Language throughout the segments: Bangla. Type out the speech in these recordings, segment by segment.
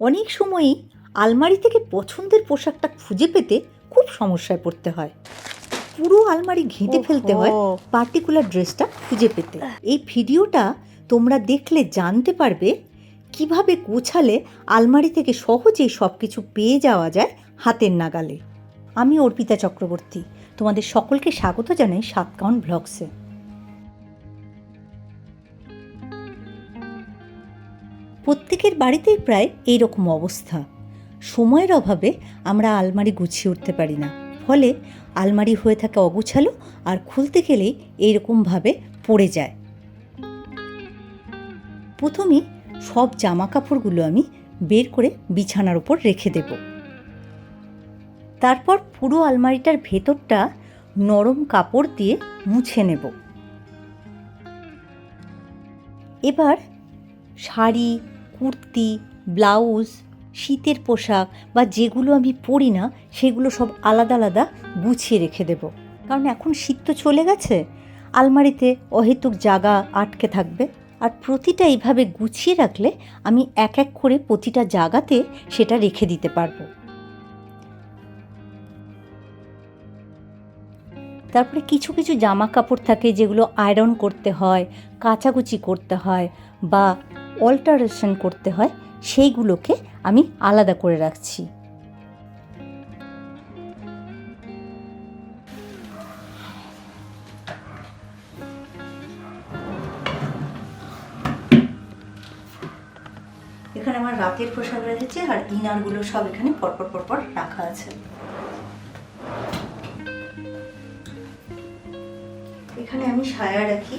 অনেক সময়ই আলমারি থেকে পছন্দের পোশাকটা খুঁজে পেতে খুব সমস্যায় পড়তে হয়। পুরো আলমারি ঘেঁটে ফেলতে হয় পার্টিকুলার ড্রেসটা খুঁজে পেতে। এই ভিডিওটা তোমরা দেখলে জানতে পারবে কীভাবে গোছালে আলমারি থেকে সহজেই সব কিছু পেয়ে যাওয়া যায় হাতের নাগালে। আমি অর্পিতা চক্রবর্তী তোমাদের সকলকে স্বাগত জানাই সাতকাউন ব্লগসে। প্রত্যেকের বাড়িতেই প্রায় এইরকম অবস্থা। সময়ের অভাবে আমরা আলমারি গুছিয়ে উঠতে পারি না। ফলে আলমারি হয়ে থাকে অগুছালো আর খুলতে গেলেই এইরকমভাবে পড়ে যায়। প্রথমে সব জামা কাপড়গুলো আমি বের করে বিছানার উপর রেখে দেব। তারপর পুরো আলমারিটার ভেতরটা নরম কাপড় দিয়ে মুছে নেব। এবার শাড়ি কুর্তি, ব্লাউজ, শীতের পোশাক বা যেগুলো আমি পরি না, সেগুলো সব আলাদা আলাদা গুছিয়ে রেখে দেব। কারণ এখন শীত তো চলে গেছে। আলমারিতে অহেতুক জাগা আটকে থাকবে। আর প্রতিটা এইভাবে গুছিয়ে রাখলে আমি এক এক করে প্রতিটা জায়গাতে সেটা রেখে দিতে পারব। তারপরে কিছু কিছু জামা কাপড় থাকে যেগুলো আয়রন করতে হয়, কাচাকুচি করতে হয় বা অল্টারেশন করতে হয়, সেইগুলোকে আমি আলাদা করে রাখছি। এখানে আমার রাতের পোশাক রেখেছি আর ইনারগুলো সব এখানে পরপর পরপর রাখা আছে। এখানে আমি সায়া রাখি।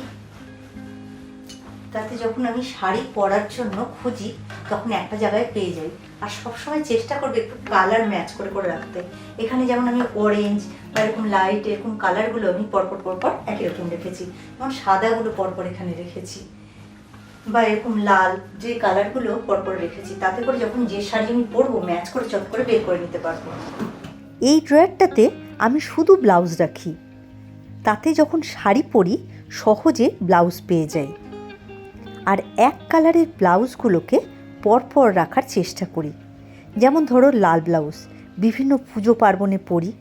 তাতে যখন আমি শাড়ি পরার জন্য খুঁজি, তখন একটা জায়গায় পেয়ে যাই। আর সবসময় চেষ্টা করব একটু কালার ম্যাচ করে করে রাখতে। এখানে যেমন আমি অরেঞ্জ বা এরকম লাইট এরকম কালারগুলো আমি পরপর পরপর একই রকম রেখেছি। যেমন সাদাগুলো পরপর এখানে রেখেছি। বা এরকম লাল যে কালারগুলো পরপর রেখেছি, তাতে করে যখন যে শাড়ি আমি পরবো ম্যাচ করে, চট করে বের করে নিতে পারব। এই ড্রয়ারটাতে আমি শুধু ব্লাউজ রাখি। তাতে যখন শাড়ি পরি, সহজে ব্লাউজ পেয়ে যাই। আর এক কালারের ব্লাউজগুলোকে পরপর রাখার চেষ্টা করি। যেমন ধরো লাল ব্লাউজ, বিভিন্ন পুজো পার্বণে পরি।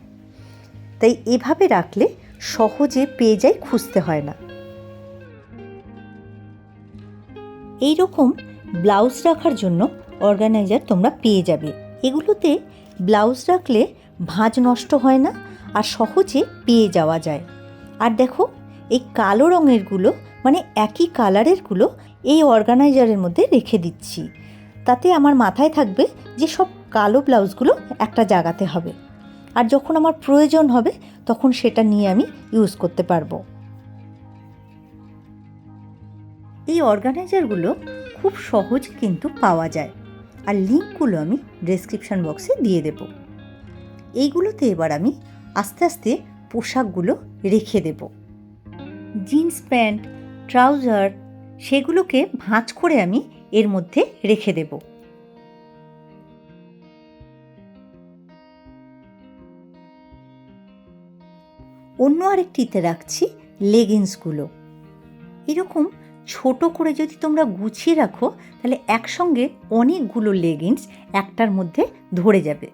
তাই এভাবে রাখলে সহজে পেয়ে যাই খুঁজতে হয় না। এই রকম ব্লাউজ রাখার জন্য অর্গানাইজার তোমরা পেয়ে যাবে। এগুলোতে ব্লাউজ রাখলে ভাঁজ নষ্ট হয় না আর সহজে পেয়ে যাওয়া যায়। আর দেখো, এই কালো রঙেরগুলো মানে একই কালারেরগুলো এই অর্গানাইজারের মধ্যে রেখে দিচ্ছি। তাতে আমার মাথায় থাকবে যে সব কালো ব্লাউজগুলো একটা জায়গাতে হবে। আর যখন আমার প্রয়োজন হবে, তখন সেটা নিয়ে আমি ইউজ করতে পারব। এই অর্গানাইজারগুলো খুব সহজ কিন্তু পাওয়া যায়। আর লিঙ্কগুলো আমি ডেসক্রিপশন বক্সে দিয়ে দেব। এইগুলোতে এবার আমি আস্তে আস্তে পোশাকগুলো রেখে দেব। জিন্স প্যান্ট, ট্রাউজার সেগুলোকে ভাঁজ করে আমি এর মধ্যে রেখে দেব। অন্য আরেকটিতে রাখছি লেগিংসগুলো। এরকম ছোট করে যদি তোমরা গুছিয়ে রাখো, তাহলে একসঙ্গে অনেকগুলো লেগিংস একটার মধ্যে ধরে যাবে।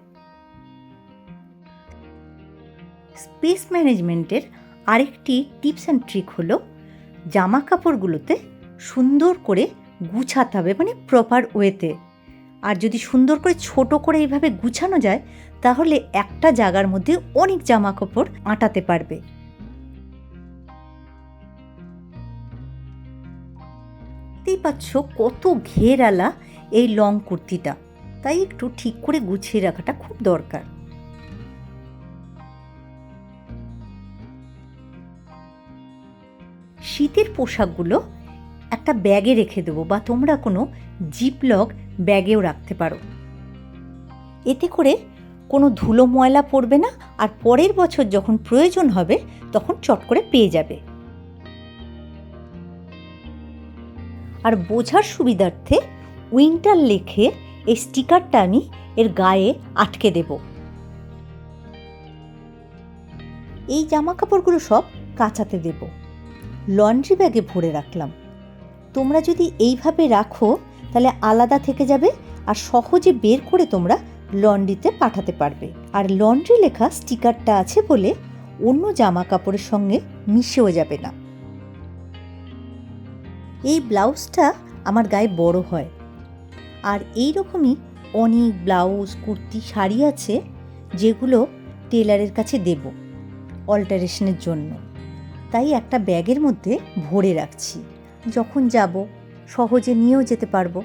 স্পেস ম্যানেজমেন্টের আরেকটি টিপস অ্যান্ড ট্রিক হলো, জামা কাপড়গুলোতে সুন্দর করে গুছাতে হবে মানে প্রপার ওয়েতে আর যদি সুন্দর করে ছোট করে এইভাবে গুছানো যায়, তাহলে একটা জায়গার মধ্যে অনেক জামা কাপড় আটাতে পারবে। পাচ্ছ কত ঘেরালা এই লং কুর্তিটা। তাই একটু ঠিক করে গুছিয়ে রাখাটা খুব দরকার। শীতের পোশাকগুলো একটা ব্যাগে রেখে দেবো বা তোমরা কোনো জিপলক ব্যাগেও রাখতে পারো। এতে করে কোনো ধুলো ময়লা পড়বে না আর পরের বছর যখন প্রয়োজন হবে তখন চট করে পেয়ে যাবে। আর বোঝার সুবিধার্থে উইন্টার লেখে এই স্টিকারটা আমি এর গায়ে আটকে দেব। এই জামা কাপড়গুলো সব কাঁচাতে দেব। লন্ড্রি ব্যাগে ভরে রাখলাম। তোমরা যদি এইভাবে রাখো, তাহলে আলাদা থেকে যাবে আর সহজে বের করে তোমরা লন্ড্রিতে পাঠাতে পারবে। আর লন্ড্রি লেখা স্টিকারটা আছে বলে অন্য জামা কাপড়ের সঙ্গে মিশেও যাবে না। এই ব্লাউজটা আমার গায়ে বড় হয়। আর এই রকমই অনেক ব্লাউজ, কুর্তি, শাড়ি আছে যেগুলো টেলারের কাছে দেব অল্টারেশনের জন্য। তাই একটা ব্যাগের মধ্যে ভরে রাখছি। যখন যাব, সহজে নিয়েও যেতে পারব।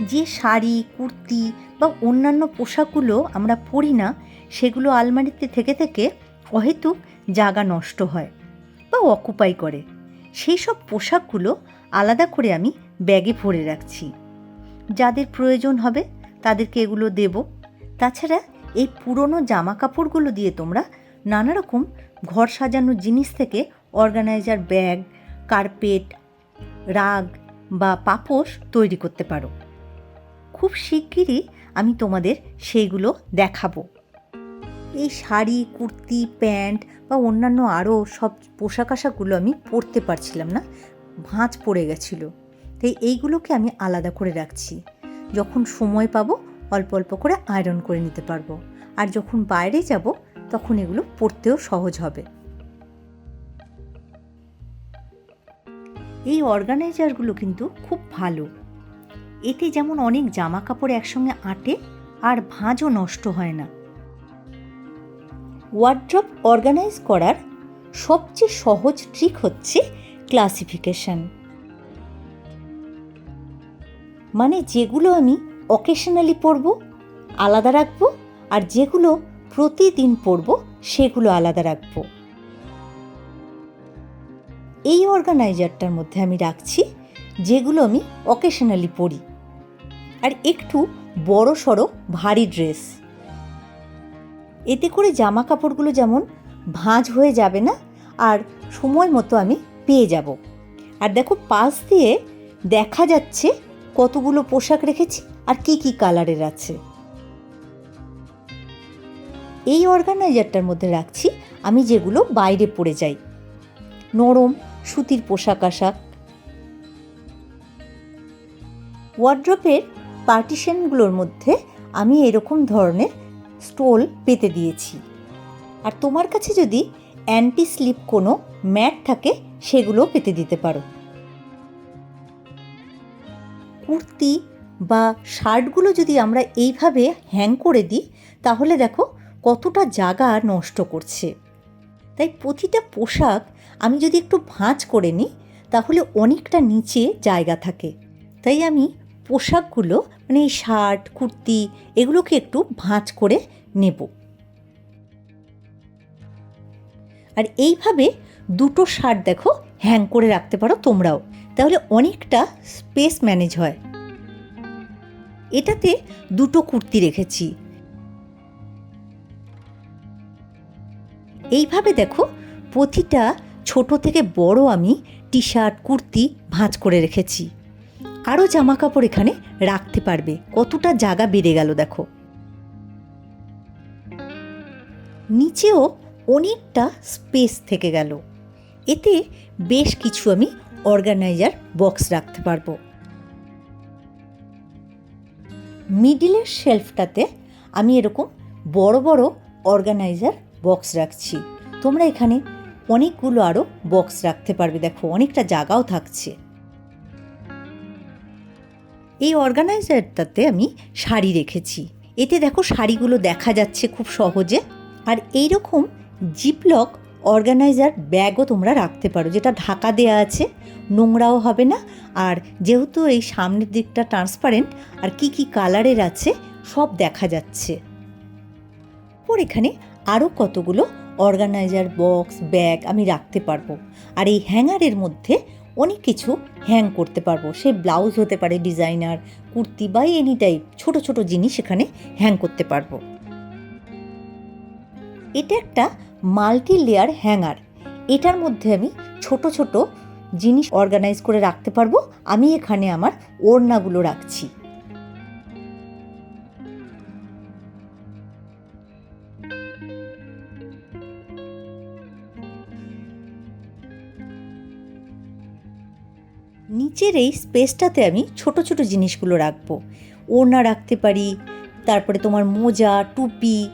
যে শাড়ি, কুর্তি বা অন্যান্য পোশাকগুলো আমরা পরি না, সেগুলো আলমারিতে থেকে থেকে অহেতুক জাগা নষ্ট হয় বা অকুপাই করে। সেই সব পোশাকগুলো আলাদা করে আমি ব্যাগে ভরে রাখছি। যাদের প্রয়োজন হবে, তাদেরকে এগুলো দেব। তাছাড়া এই পুরনো জামা কাপড়গুলো দিয়ে তোমরা নানা রকম ঘর সাজানোর জিনিস থেকে অর্গানাইজার ব্যাগ, কার্পেট, রাগ বা পাপোশ তৈরি করতে পারো। খুব শিগগিরই আমি তোমাদের সেইগুলো দেখাবো। এই শাড়ি, কুর্তি, প্যান্ট বা অন্যান্য আরও সব পোশাক আশাকগুলো আমি পরতে পারছিলাম না, ভাঁজ পড়ে গেছিল। তাই এইগুলোকে আমি আলাদা করে রাখছি। যখন সময় পাবো অল্প অল্প করে আয়রন করে নিতে পারব। আর যখন বাইরে যাব তখন এগুলো পরতেও সহজ হবে। এই অর্গানাইজারগুলো কিন্তু খুব ভালো। এতে যেমন অনেক জামা কাপড় একসঙ্গে আটে আর ভাঁজও নষ্ট হয় না। ওয়ার্ড্রপ অর্গানাইজ করার সবচেয়ে সহজ ট্রিক হচ্ছে ক্লাসিফিকেশন মানে যেগুলো আমি অকেশনালি পরব, আলাদা রাখব আর যেগুলো প্রতিদিন পরব, সেগুলো আলাদা রাখব। এই অর্গানাইজারটার মধ্যে আমি রাখছি যেগুলো আমি অকেশনালি পরি। আর একটু বড় সড়ো ভারী ড্রেস এতে করে জামা কাপড়গুলো যেমন ভাঁজ হয়ে যাবে না, আর সময় মতো আমি পেয়ে যাব। আর দেখো পাশ দিয়ে দেখা যাচ্ছে কতগুলো পোশাক রেখেছি আর কি কি কালারের আছে। এই অর্গানাইজারটার মধ্যে রাখছি আমি যেগুলো বাইরে পড়ে যাই। নরম সুতির পোশাক আশাক। ওয়ার্ড্রপের পার্টিশনগুলোর মধ্যে আমি এরকম ধরনের স্টোল পেতে দিয়েছি। আর তোমার কাছে যদি অ্যান্টি স্লিপ কোনো ম্যাট থাকে, সেগুলোও পেতে দিতে পারো। কুর্তি বা শার্টগুলো যদি আমরা এইভাবে হ্যাং করে দিই, তাহলে দেখো কতটা জায়গা নষ্ট করছে। তাই প্রতিটা পোশাক আমি যদি একটু ভাঁজ করে নিই, তাহলে অনেকটা নিচে জায়গা থাকে। তাই আমি পোশাকগুলো মানে এই শার্ট, কুর্তি, এগুলোকে একটু ভাঁজ করে নেব। আর এইভাবে দুটো শার্ট দেখো, হ্যাং করে রাখতে পারো তোমরাও। তাহলে অনেকটা স্পেস ম্যানেজ হয়। এটাতে দুটো কুর্তি রেখেছি। এইভাবে দেখো, প্রতিটা ছোট থেকে বড় আমি টি শার্ট কুর্তি ভাঁজ করে রেখেছি। আরও জামা কাপড় এখানে রাখতে পারবে। কতটা জায়গা বেড়ে গেল দেখো। নিচেও অনেকটা স্পেস থেকে গেল। এতে বেশ কিছু আমি অর্গানাইজার বক্স রাখতে পারব। মিডিলের শেলফটাতে আমি এরকম বড় বড় অর্গানাইজার বক্স রাখছি। তোমরা এখানে অনেকগুলো আরও বক্স রাখতে পারবে। দেখো, অনেকটা জায়গাও থাকছে। এই অর্গানাইজারটাতে আমি শাড়ি রেখেছি। এতে দেখো, শাড়িগুলো দেখা যাচ্ছে খুব সহজে। আর এই রকম জিপলক অর্গানাইজার ব্যাগও তোমরা রাখতে পারো, যেটা ঢাকা দেয়া আছে, নোংরাও হবে না। আর যেহেতু এই সামনের দিকটা ট্রান্সপারেন্ট আর কি কি কালারের আছে, সব দেখা যাচ্ছে। ওর এখানে আরও কতগুলো অর্গানাইজার, বক্স, ব্যাগ আমি রাখতে পারব। আর এই হ্যাঙ্গারের মধ্যে অনেক কিছু হ্যাং করতে পারব। সে ব্লাউজ হতে পারে, ডিজাইনার, কুর্তি বা এনি টাইপ ছোটো ছোট জিনিস এখানে হ্যাং করতে পারব। এটা একটা মাল্টি লেয়ার হ্যাঙ্গার। এটার মধ্যে আমি ছোট ছোট জিনিস অর্গানাইজ করে রাখতে পারব। আমি এখানে আমার ওড়নাগুলো রাখছি। নিচের এই স্পেসটাতে আমি ছোট ছোট জিনিসগুলো রাখব। ওড়না রাখতে পারি, তারপরে তোমার মোজা, টুপি,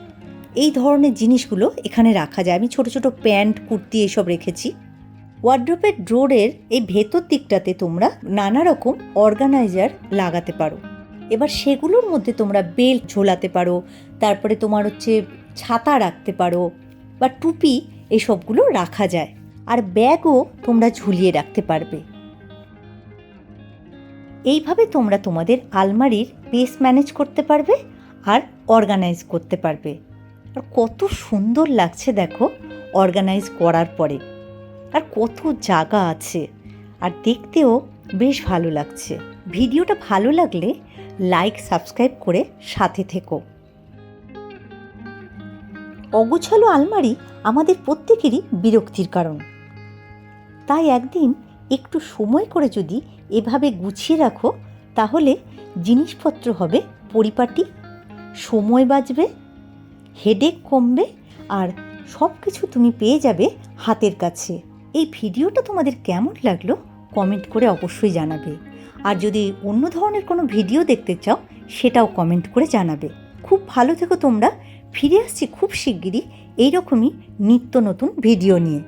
এই ধরনের জিনিসগুলো এখানে রাখা যায়। আমি ছোট ছোট প্যান্ট, কুর্তি এসব রেখেছি। ওয়ার্ড্রোপের ড্রোরের এই ভেতর দিকটাতে তোমরা নানা রকম অর্গানাইজার লাগাতে পারো। এবার সেগুলোর মধ্যে তোমরা বেল্ট ঝোলাতে পারো, তারপরে তোমার হচ্ছে ছাতা রাখতে পারো বা টুপি এসবগুলো রাখা যায়। আর ব্যাগও তোমরা ঝুলিয়ে রাখতে পারবে। এইভাবে তোমরা তোমাদের আলমারির পেস ম্যানেজ করতে পারবে আর অর্গানাইজ করতে পারবে। আর কত সুন্দর লাগছে দেখো অর্গানাইজ করার পরে। আর কত জায়গা আছে। আর দেখতেও বেশ ভালো লাগছে। ভিডিওটা ভালো লাগলে লাইক সাবস্ক্রাইব করে সাথে থেকো। অগোছালো আলমারি আমাদের প্রত্যেকেরই বিরক্তির কারণ। তাই একদিন একটু সময় করে যদি এভাবে গুছিয়ে রাখো, তাহলে জিনিসপত্র হবে পরিপাটি, সময় বাঁচবে হেডেক কমবে আর সব কিছু তুমি পেয়ে যাবে হাতের কাছে। এই ভিডিওটা তোমাদের কেমন লাগল কমেন্ট করে অবশ্যই জানাবে। আর যদি অন্য ধরনের কোনো ভিডিও দেখতে চাও, সেটাও কমেন্ট করে জানাবে। খুব ভালো থেকো তোমরা, ফিরে আসছি খুব শিগগিরই, এইরকমই নিত্য নতুন ভিডিও নিয়ে।